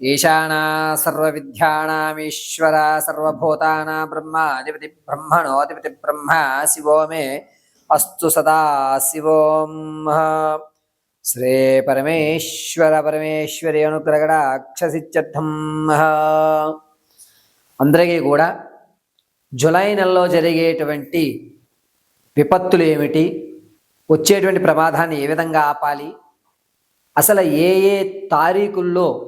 ఈశానా సర్వవిద్యానామీశ్వర సర్వభూతానా బ్రహ్మాధిపతి బ్రహ్మణోధిపతి బ్రహ్మ శివో మే అస్తు సదా శివోం. శ్రీ పరమేశ్వర పరమేశ్వరి అనుగ్రగడాక్షసిత్యర్థం అందరికీ కూడా జులై నెలలో జరిగేటువంటి విపత్తులు ఏమిటి వచ్చేటువంటి ప్రమాదాన్ని ఏ విధంగా ఆపాలి అసలు ఏ ఏ తారీఖుల్లో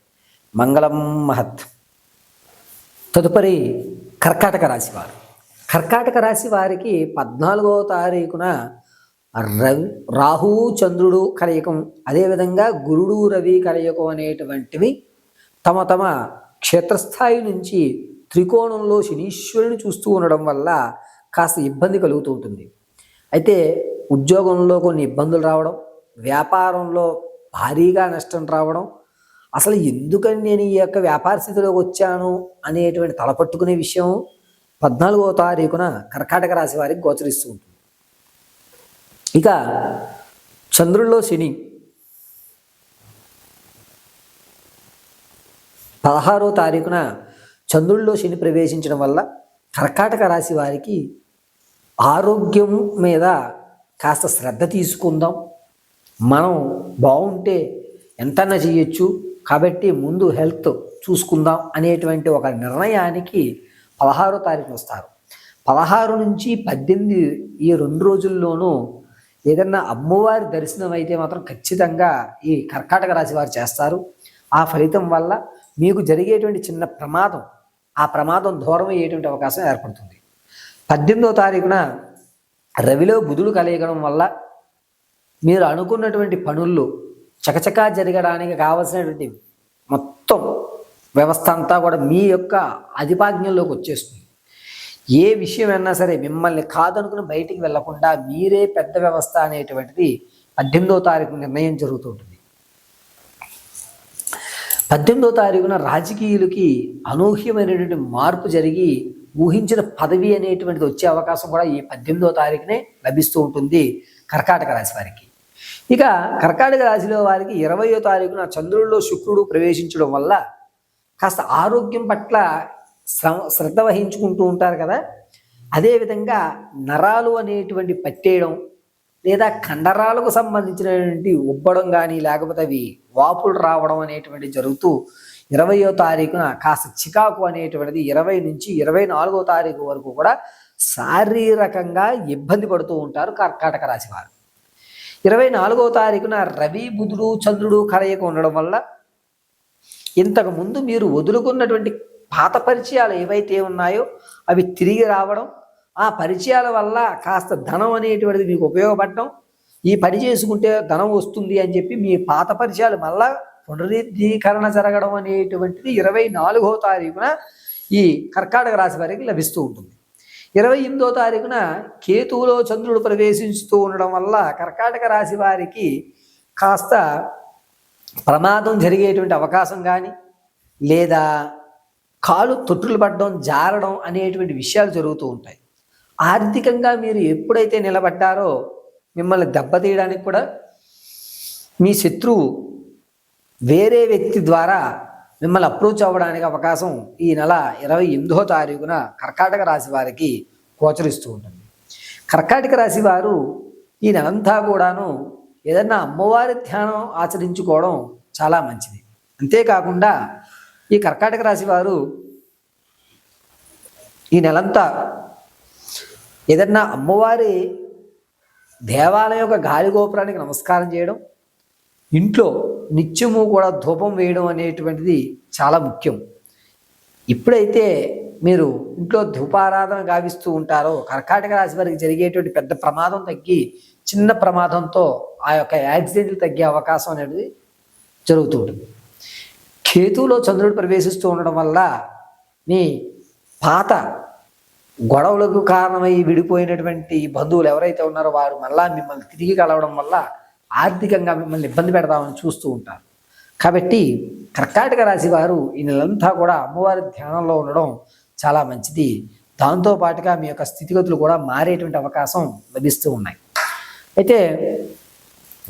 మంగళం మహత్. తదుపరి కర్కాటక రాశి వారు కర్కాటక రాశి వారికి పద్నాలుగవ తారీఖున రవి రాహు చంద్రుడు కలయికం. అదేవిధంగా గురుడు రవి కలయికం అనేటువంటివి తమ తమ క్షేత్రస్థాయి నుంచి త్రికోణంలో శనీశ్వరుని చూస్తూ ఉండడం వల్ల కాస్త ఇబ్బంది కలుగుతూ ఉంటుంది. అయితే ఉద్యోగంలో కొన్ని ఇబ్బందులు రావడం వ్యాపారంలో భారీగా నష్టం రావడం అసలు ఎందుకని నేను ఈ యొక్క వ్యాపార స్థితిలోకి వచ్చాను అనేటువంటి తలపట్టుకునే విషయం పద్నాలుగవ తారీఖున కర్కాటక రాశి వారికి గోచరిస్తూ ఉంటుంది. ఇక చంద్రుల్లో శని పదహారో తారీఖున చంద్రుల్లో శని ప్రవేశించడం వల్ల కర్కాటక రాశి వారికి ఆరోగ్యం మీద కాస్త శ్రద్ధ తీసుకుందాం. మనం బాగుంటే ఎంతన్నా చేయొచ్చు. కాబట్టి ముందు హెల్త్ చూసుకుందాం అనేటువంటి ఒక నిర్ణయానికి పదహారో తారీఖున వస్తారు. పదహారు నుంచి పద్దెనిమిది ఈ రెండు రోజుల్లోనూ ఏదన్నా అమ్మవారి దర్శనం అయితే మాత్రం ఖచ్చితంగా ఈ కర్కాటక రాశి వారు చేస్తారు. ఆ ఫలితం వల్ల మీకు జరిగేటువంటి చిన్న ప్రమాదం ఆ ప్రమాదం దూరం అయ్యేటువంటి అవకాశం ఏర్పడుతుంది. పద్దెనిమిదో తారీఖున రవిలో బుధుడు కలిగడం వల్ల మీరు అనుకున్నటువంటి పనుల్లో చకచకా జరగడానికి కావలసినటువంటి మొత్తం వ్యవస్థ అంతా కూడా మీ యొక్క అధిపాజ్ఞంలోకి వచ్చేస్తుంది. ఏ విషయం అయినా సరే మిమ్మల్ని కాదనుకుని బయటికి వెళ్ళకుండా మీరే పెద్ద వ్యవస్థ అనేటువంటిది పద్దెనిమిదో తారీఖు నిర్ణయం జరుగుతుంటుంది పద్దెనిమిదో తారీఖున రాజకీయులకి అనూహ్యమైనటువంటి మార్పు జరిగి ఊహించిన పదవి అనేటువంటిది వచ్చే అవకాశం కూడా ఈ పద్దెనిమిదో తారీఖునే లభిస్తూ ఉంటుంది కర్కాటక రాశి వారికి. ఇక కర్కాటక రాశిలో వారికి ఇరవయో తారీఖున చంద్రుల్లో శుక్రుడు ప్రవేశించడం వల్ల కాస్త ఆరోగ్యం పట్ల శ్రమ శ్రద్ధ వహించుకుంటూ ఉంటారు కదా. అదేవిధంగా నరాలు అనేటువంటి పట్టేయడం లేదా కండరాలకు సంబంధించినటువంటి ఉబ్బడం కానీ లేకపోతే అవి వాపులు రావడం అనేటువంటి జరుగుతూ ఇరవయో తారీఖున కాస్త చికాకు అనేటువంటిది ఇరవై నుంచి ఇరవై నాలుగో తారీఖు వరకు కూడా శారీరకంగా ఇబ్బంది పడుతూ ఉంటారు కర్కాటక రాశి వారు. ఇరవై నాలుగో తారీఖున రవి బుధుడు చంద్రుడు కలయిక ఉండడం వల్ల ఇంతకు ముందు మీరు వదులుకున్నటువంటి పాత పరిచయాలు ఏవైతే ఉన్నాయో అవి తిరిగి రావడం ఆ పరిచయాల వల్ల కాస్త ధనం అనేటువంటిది మీకు ఉపయోగపడటం ఈ పని చేసుకుంటే ధనం వస్తుంది అని చెప్పి మీ పాత పరిచయాలు మళ్ళా పునరుద్ధీకరణ జరగడం అనేటువంటిది ఇరవై నాలుగో తారీఖున ఈ కర్కాటక రాశి వారికి లభిస్తూ ఉంటుంది. ఇరవై ఎనిమిదో తారీఖున కేతువులో చంద్రుడు ప్రవేశిస్తూ ఉండడం వల్ల కర్కాటక రాశి వారికి కాస్త ప్రమాదం జరిగేటువంటి అవకాశం కానీ లేదా కాలు తొట్టులు పడడం జారడం అనేటువంటి విషయాలు జరుగుతూ ఉంటాయి. ఆర్థికంగా మీరు ఎప్పుడైతే నిలబడ్డారో మిమ్మల్ని దెబ్బతీయడానికి కూడా మీ శత్రువు వేరే వ్యక్తి ద్వారా మిమ్మల్ని అప్రోచ్ అవ్వడానికి అవకాశం ఈ నెల ఇరవై ఎనిమిదో తారీఖున కర్కాటక రాశి వారికి గోచరిస్తూ ఉంటుంది. కర్కాటక రాశి వారు ఈ నెలంతా కూడాను ఏదన్నా అమ్మవారి ధ్యానం ఆచరించుకోవడం చాలా మంచిది. అంతేకాకుండా ఈ కర్కాటక రాశి వారు ఈ నెలంతా ఏదన్నా అమ్మవారి దేవాలయం యొక్క గాలి గోపురానికి నమస్కారం చేయడం ఇంట్లో నిత్యము కూడా ధూపం వేయడం అనేటువంటిది చాలా ముఖ్యం. ఇప్పుడైతే మీరు ఇంట్లో ధూపారాధన గావిస్తూ ఉంటారో కర్కాటక రాశి వారికి జరిగేటువంటి పెద్ద ప్రమాదం తగ్గి చిన్న ప్రమాదంతో ఆ యొక్క యాక్సిడెంట్లు తగ్గే అవకాశం అనేది జరుగుతూ ఉంటుంది. కేతువులో చంద్రుడు ప్రవేశిస్తూ ఉండడం వల్ల మీ పాత గొడవలకు కారణమై విడిపోయినటువంటి బంధువులు ఎవరైతే ఉన్నారో వారు మళ్ళా మిమ్మల్ని తిరిగి కలవడం వల్ల ఆర్థికంగా మిమ్మల్ని ఇబ్బంది పెడదామని చూస్తూ ఉంటారు. కాబట్టి కర్కాటక రాశి వారు ఈ నెలంతా కూడా అమ్మవారి ధ్యానంలో ఉండడం చాలా మంచిది. దాంతోపాటుగా మీ యొక్క స్థితిగతులు కూడా మారేటువంటి అవకాశం లభిస్తూ ఉన్నాయి. అయితే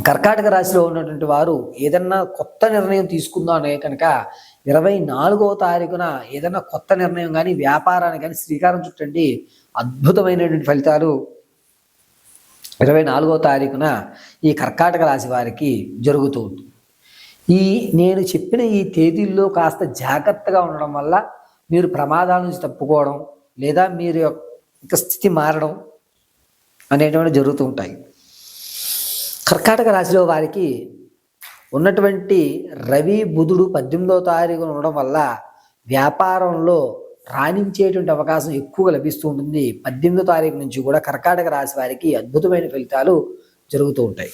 కర్కాటక రాశిలో ఉన్నటువంటి వారు ఏదన్నా కొత్త నిర్ణయం తీసుకుందాం అనే కనుక ఇరవై నాలుగవ తారీఖున ఏదన్నా కొత్త నిర్ణయం కానీ వ్యాపారాన్ని కానీ శ్రీకారం చుట్టండి. అద్భుతమైనటువంటి ఫలితాలు ఇరవై నాలుగో తారీఖున ఈ కర్కాటక రాశి వారికి జరుగుతూ ఉంటుంది. ఈ నేను చెప్పిన ఈ తేదీల్లో కాస్త జాగ్రత్తగా ఉండడం వల్ల మీరు ప్రమాదాల నుంచి తప్పుకోవడం లేదా మీరు యొక్క స్థితి మారడం అనేటువంటి జరుగుతూ ఉంటాయి. కర్కాటక రాశిలో వారికి ఉన్నటువంటి రవి బుధుడు పద్దెనిమిదో తారీఖున ఉండడం వల్ల వ్యాపారంలో రాణించేటువంటి అవకాశం ఎక్కువగా లభిస్తూ ఉంటుంది. పద్దెనిమిదో తారీఖు నుంచి కూడా కర్కాటక రాశి వారికి అద్భుతమైన ఫలితాలు జరుగుతూ ఉంటాయి.